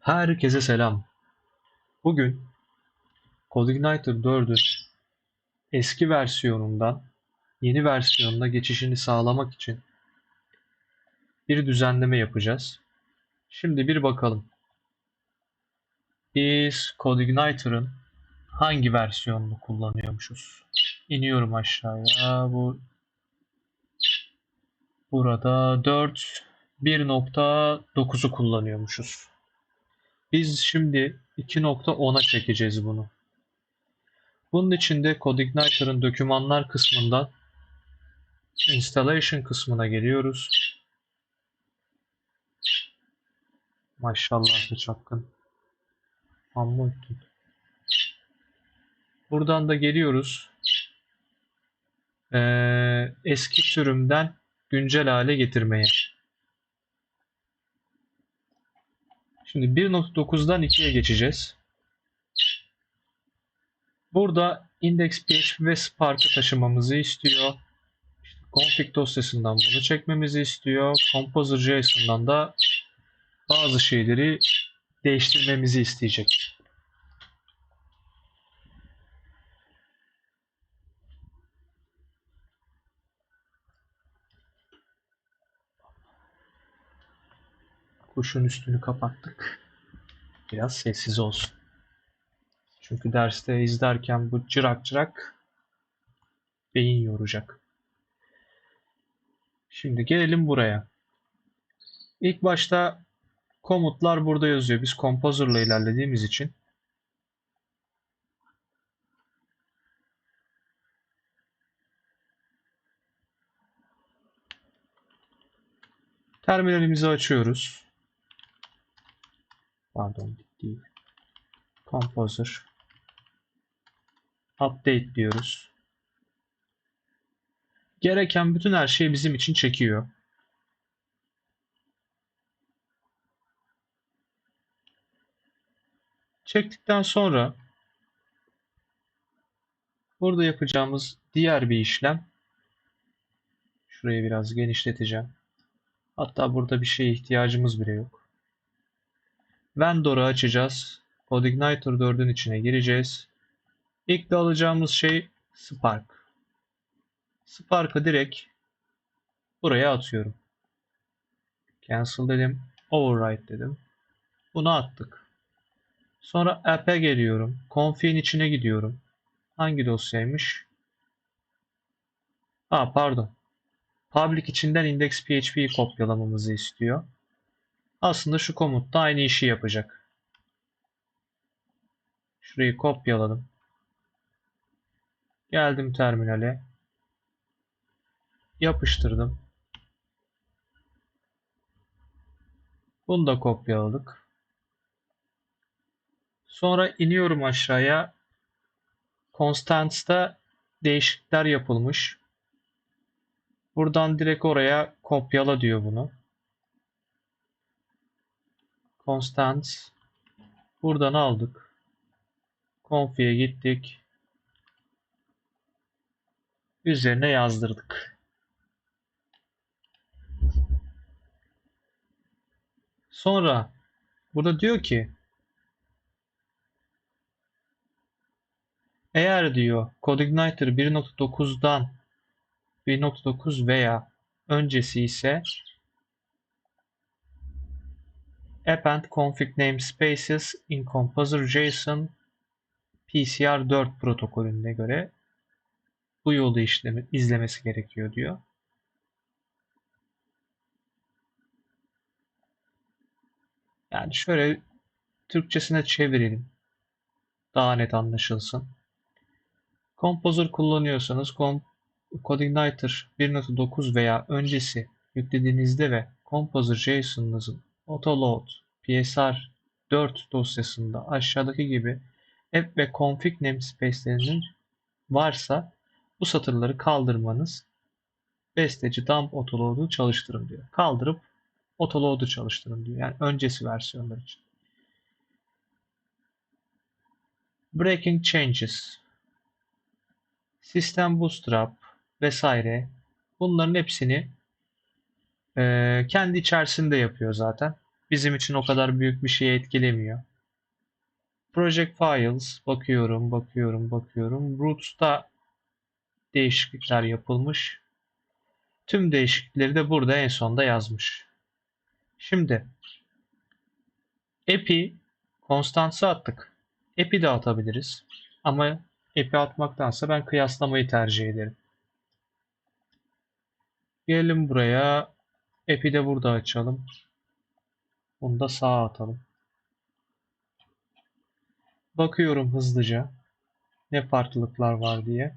Herkese selam. Bugün CodeIgniter 4'ün eski versiyonundan yeni versiyonuna geçişini sağlamak için bir düzenleme yapacağız. Şimdi bir bakalım. Biz CodeIgniter'ın hangi versiyonunu kullanıyormuşuz? İniyorum aşağıya. Bu burada 4 1.9'u kullanıyormuşuz. Biz şimdi 2.10'a çekeceğiz bunu. Bunun için de CodeIgniter'ın dokümanlar kısmından installation kısmına geliyoruz. Maşallah da çapkın. Amma ettin. Buradan da geliyoruz. Ee, eski sürümden güncel hale getirmeye. Şimdi 1.9'dan 2'ye geçeceğiz. Burada index.php ve Spark'ı taşımamızı istiyor. Config dosyasından bunu çekmemizi istiyor. Composer.json'dan da bazı şeyleri değiştirmemizi isteyecek. Kuşun üstünü kapattık. Biraz sessiz olsun. Çünkü derste izlerken bu cırak cırak beyin yoracak. Şimdi gelelim buraya. İlk başta komutlar burada yazıyor. Biz Composer'la ilerlediğimiz için terminalimizi açıyoruz. Pardon değil. Composer Update diyoruz. Gereken bütün her şeyi bizim için çekiyor. Çektikten sonra burada yapacağımız diğer bir işlem şurayı biraz genişleteceğim. Hatta burada bir şeye ihtiyacımız bile yok. Vendor'u açacağız. CodeIgniter 4'ün içine gireceğiz. İlk de alacağımız şey Spark. Spark'ı direkt buraya atıyorum. Cancel dedim. Override dedim. Bunu attık. Sonra app'e geliyorum. Config'in içine gidiyorum. Hangi dosyaymış? Ha pardon. Public içinden index.php'yi kopyalamamızı istiyor. Aslında şu komutta aynı işi yapacak. Şurayı kopyaladım. Geldim terminale. Yapıştırdım. Bunu da kopyaladık. Sonra iniyorum aşağıya. Constance'da değişiklikler yapılmış. Buradan direkt oraya kopyala diyor bunu. Constance. Buradan aldık. Config'e gittik. Üzerine yazdırdık. Sonra burada diyor ki eğer diyor CodeIgniter 1.9'dan 1.9 veya öncesi ise append config namespaces in composer JSON PCR4 protokolüne göre bu yolu işlemi, izlemesi gerekiyor diyor. Yani şöyle Türkçesine çevirelim. Daha net anlaşılsın. Composer kullanıyorsanız CodeIgniter 1.9 veya öncesi yüklediğinizde ve Composer JSON'ınızın autoload PSR 4 dosyasında aşağıdaki gibi app ve config namespace'lerinin varsa bu satırları kaldırmanız besteci dump autoload'u çalıştırın diyor. Kaldırıp autoload'u çalıştırın diyor. Yani öncesi versiyonlar için. Breaking changes. System Bootstrap vesaire. Bunların hepsini e, kendi içerisinde yapıyor zaten. bizim için o kadar büyük bir şey etkilemiyor. Project Files bakıyorum, bakıyorum, bakıyorum. Roots'ta değişiklikler yapılmış. Tüm değişiklikleri de burada en sonda yazmış. Şimdi epi konstansı attık. Epi de atabiliriz. Ama epi atmaktansa ben kıyaslamayı tercih ederim. Gelelim buraya. Epi de burada açalım. Bunu da sağa atalım. Bakıyorum hızlıca. Ne farklılıklar var diye.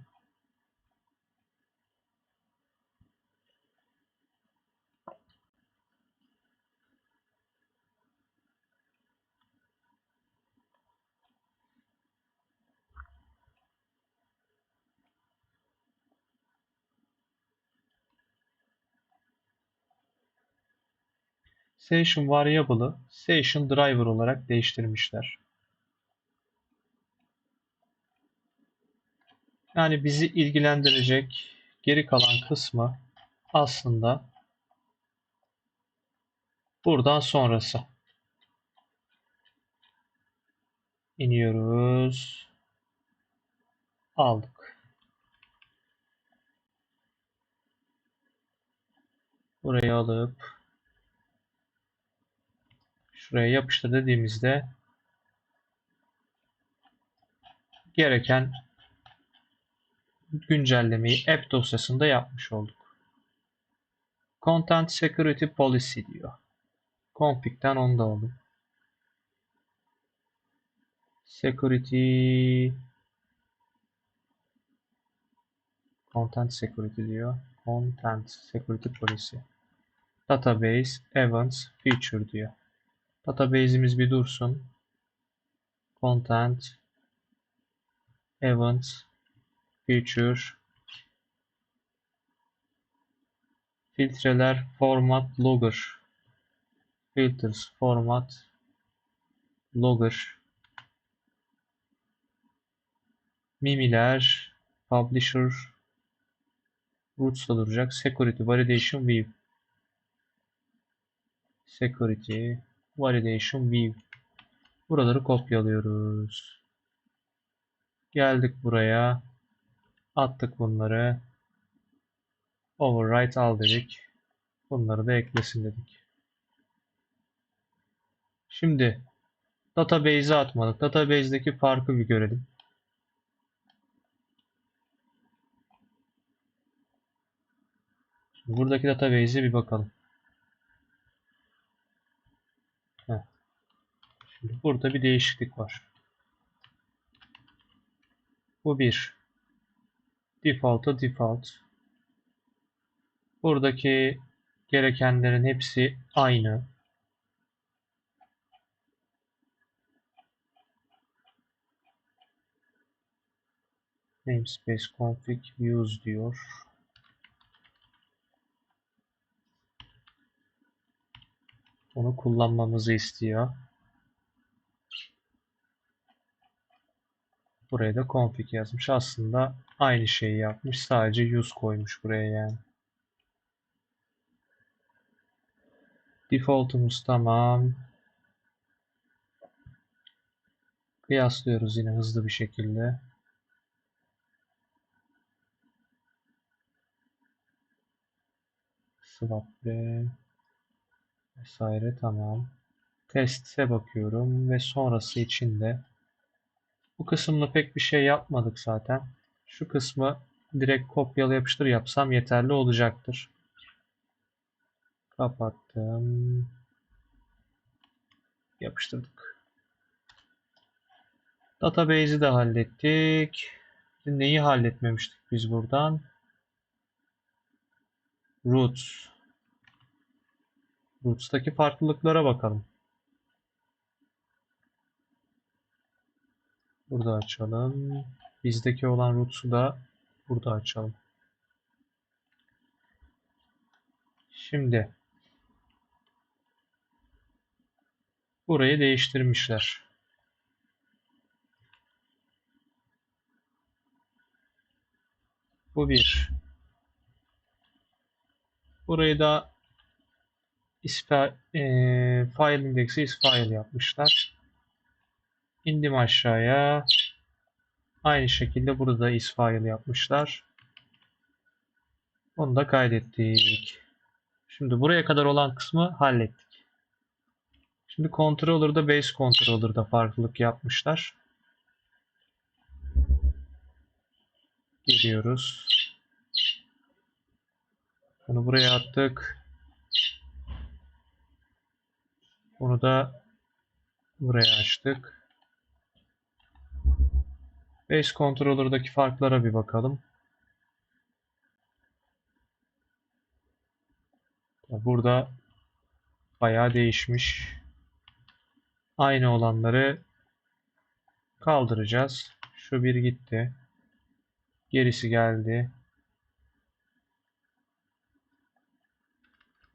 Session variable'ı session driver olarak değiştirmişler. Yani bizi ilgilendirecek geri kalan kısmı aslında buradan sonrası. İniyoruz. Aldık. Burayı alıp şuraya yapıştır dediğimizde gereken güncellemeyi app dosyasında yapmış olduk. Content Security Policy diyor. Config'den onu da alalım. Security Content Security diyor. Content Security Policy. Database Events Feature diyor. Database'imiz bir dursun. Content Events Feature Filtreler Format Logger Filters Format Logger Mimiler Publisher Roots'ta duracak. Security Validation View Security Validation View Buraları kopyalıyoruz. Geldik buraya. Attık bunları. Overwrite al dedik. Bunları da eklesin dedik. Şimdi database'e atmadık. Database'deki farkı bir görelim. Şimdi buradaki database'e bir bakalım. Şimdi burada bir değişiklik var. Bu bir. Default'a default. Buradaki gerekenlerin hepsi aynı. Namespace config use diyor. Onu kullanmamızı istiyor. Buraya da config yazmış. Aslında aynı şeyi yapmış. Sadece use koymuş buraya yani. Default'umuz tamam. Kıyaslıyoruz yine hızlı bir şekilde. Swap ve vesaire tamam. Test'e bakıyorum ve sonrası için de bu kısımda pek bir şey yapmadık zaten. Şu kısmı direkt kopyala yapıştır yapsam yeterli olacaktır. Kapattım. Yapıştırdık. Database'i de hallettik. Neyi halletmemiştik biz buradan? Roots. Roots'taki farklılıklara bakalım. Burada açalım. Bizdeki olan roots'u da burada açalım. Şimdi burayı değiştirmişler. Bu bir. Burayı da ispa, eee, file indeksi isfile yapmışlar. İndim aşağıya. Aynı şekilde burada da isfile yapmışlar. Onu da kaydettik. Şimdi buraya kadar olan kısmı hallettik. Şimdi controller'da base controller'da farklılık yapmışlar. Geliyoruz. Bunu buraya attık. Bunu da buraya açtık. Base controller'daki farklara bir bakalım. Burada bayağı değişmiş. Aynı olanları kaldıracağız. Şu bir gitti. Gerisi geldi.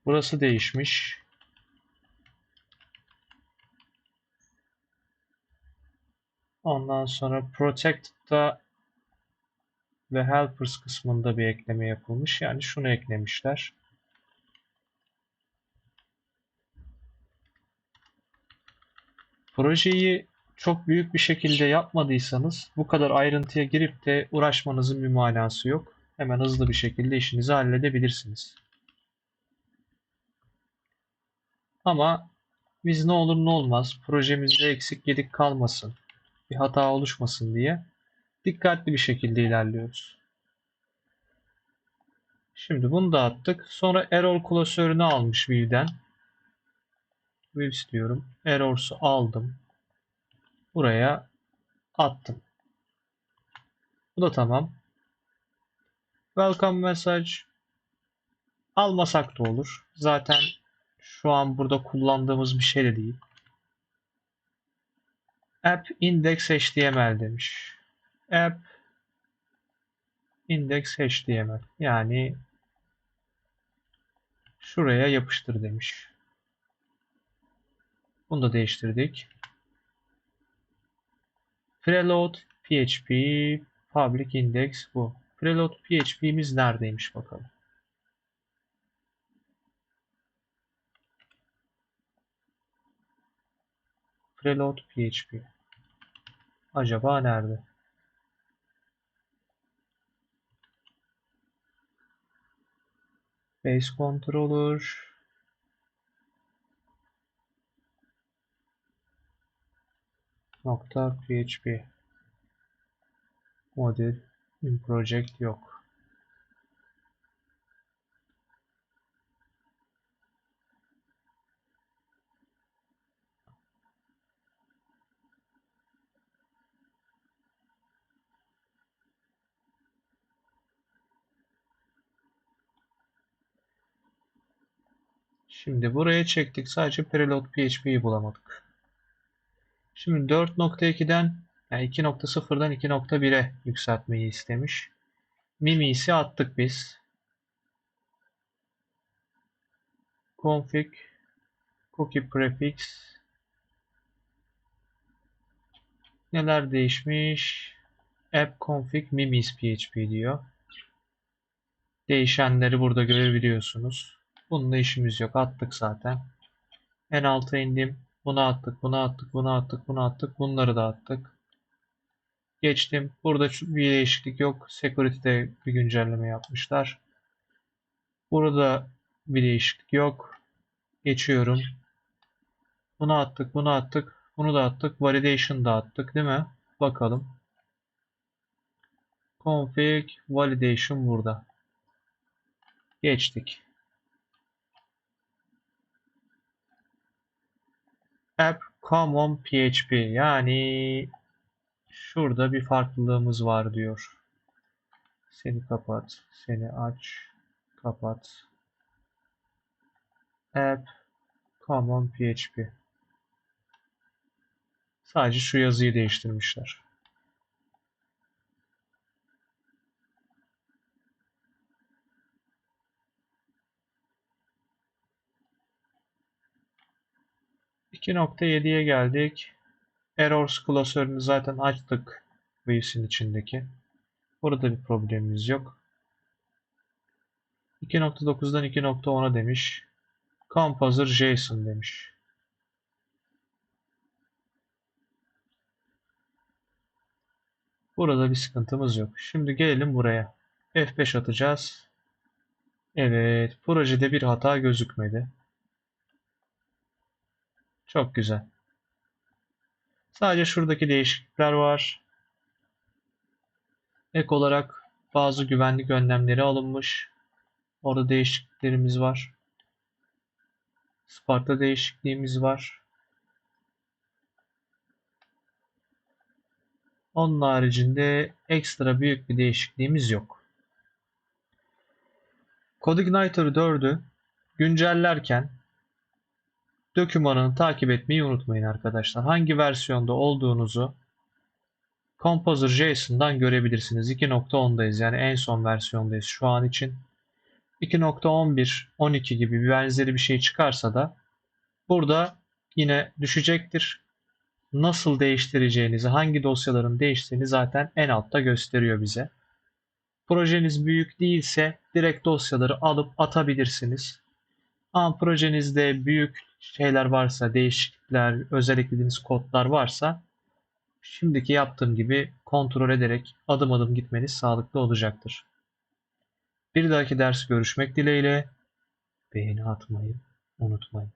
Burası değişmiş. Ondan sonra Protected'da ve Helpers kısmında bir ekleme yapılmış. Yani şunu eklemişler. Projeyi çok büyük bir şekilde yapmadıysanız bu kadar ayrıntıya girip de uğraşmanızın bir manası yok. Hemen hızlı bir şekilde işinizi halledebilirsiniz. Ama biz ne olur ne olmaz projemizde eksik gedik kalmasın, bir hata oluşmasın diye dikkatli bir şekilde ilerliyoruz. Şimdi bunu da attık. Sonra error klasörünü almış View'den. View istiyorum. Errors'u aldım. Buraya attım. Bu da tamam. Welcome message almasak da olur. Zaten şu an burada kullandığımız bir şey de değil. App index html demiş. App index html yani şuraya yapıştır demiş. Bunu da değiştirdik. Preload PHP public index bu. Preload PHP'miz neredeymiş bakalım. Preload PHP. Acaba nerede? Base controller. Nokta PHP. Model in project yok. Şimdi buraya çektik. Sadece preload PHP'yi bulamadık. Şimdi 4.2'den yani 2.0'dan 2.1'e yükseltmeyi istemiş. Mimi'si attık biz. Config cookie prefix neler değişmiş? App config mimis php diyor. Değişenleri burada görebiliyorsunuz. Bununla işimiz yok. Attık zaten. En alta indim. Bunu attık, bunu attık, bunu attık, bunu attık. Bunları da attık. Geçtim. Burada bir değişiklik yok. Security'de bir güncelleme yapmışlar. Burada bir değişiklik yok. Geçiyorum. Bunu attık, bunu attık. Bunu da attık. Validation da attık değil mi? Bakalım. Config validation burada. Geçtik. App Common PHP yani şurada bir farklılığımız var diyor. Seni kapat, seni aç, kapat. App Common PHP. Sadece şu yazıyı değiştirmişler. İki nokta yediye geldik. Errors klasörünü zaten açtık Views'in içindeki. Burada bir problemimiz yok. 2.9'dan 2.10'a demiş. Composer JSON demiş. Burada bir sıkıntımız yok. Şimdi gelelim buraya. F5 atacağız. Evet, projede bir hata gözükmedi. Çok güzel. Sadece şuradaki değişiklikler var. Ek olarak bazı güvenlik önlemleri alınmış. Orada değişikliklerimiz var. Spark'ta değişikliğimiz var. Onun haricinde ekstra büyük bir değişikliğimiz yok. CodeIgniter 4'ü güncellerken dokümanını takip etmeyi unutmayın arkadaşlar. Hangi versiyonda olduğunuzu Composer JSON'dan görebilirsiniz. 2.10'dayız yani en son versiyondayız şu an için. 2.11, 12 gibi bir benzeri bir şey çıkarsa da burada yine düşecektir. Nasıl değiştireceğinizi, hangi dosyaların değiştiğini zaten en altta gösteriyor bize. Projeniz büyük değilse direkt dosyaları alıp atabilirsiniz. Ama projenizde büyük şeyler varsa, değişiklikler, özel eklediğiniz kodlar varsa şimdiki yaptığım gibi kontrol ederek adım adım gitmeniz sağlıklı olacaktır. Bir dahaki ders görüşmek dileğiyle beğeni atmayı unutmayın.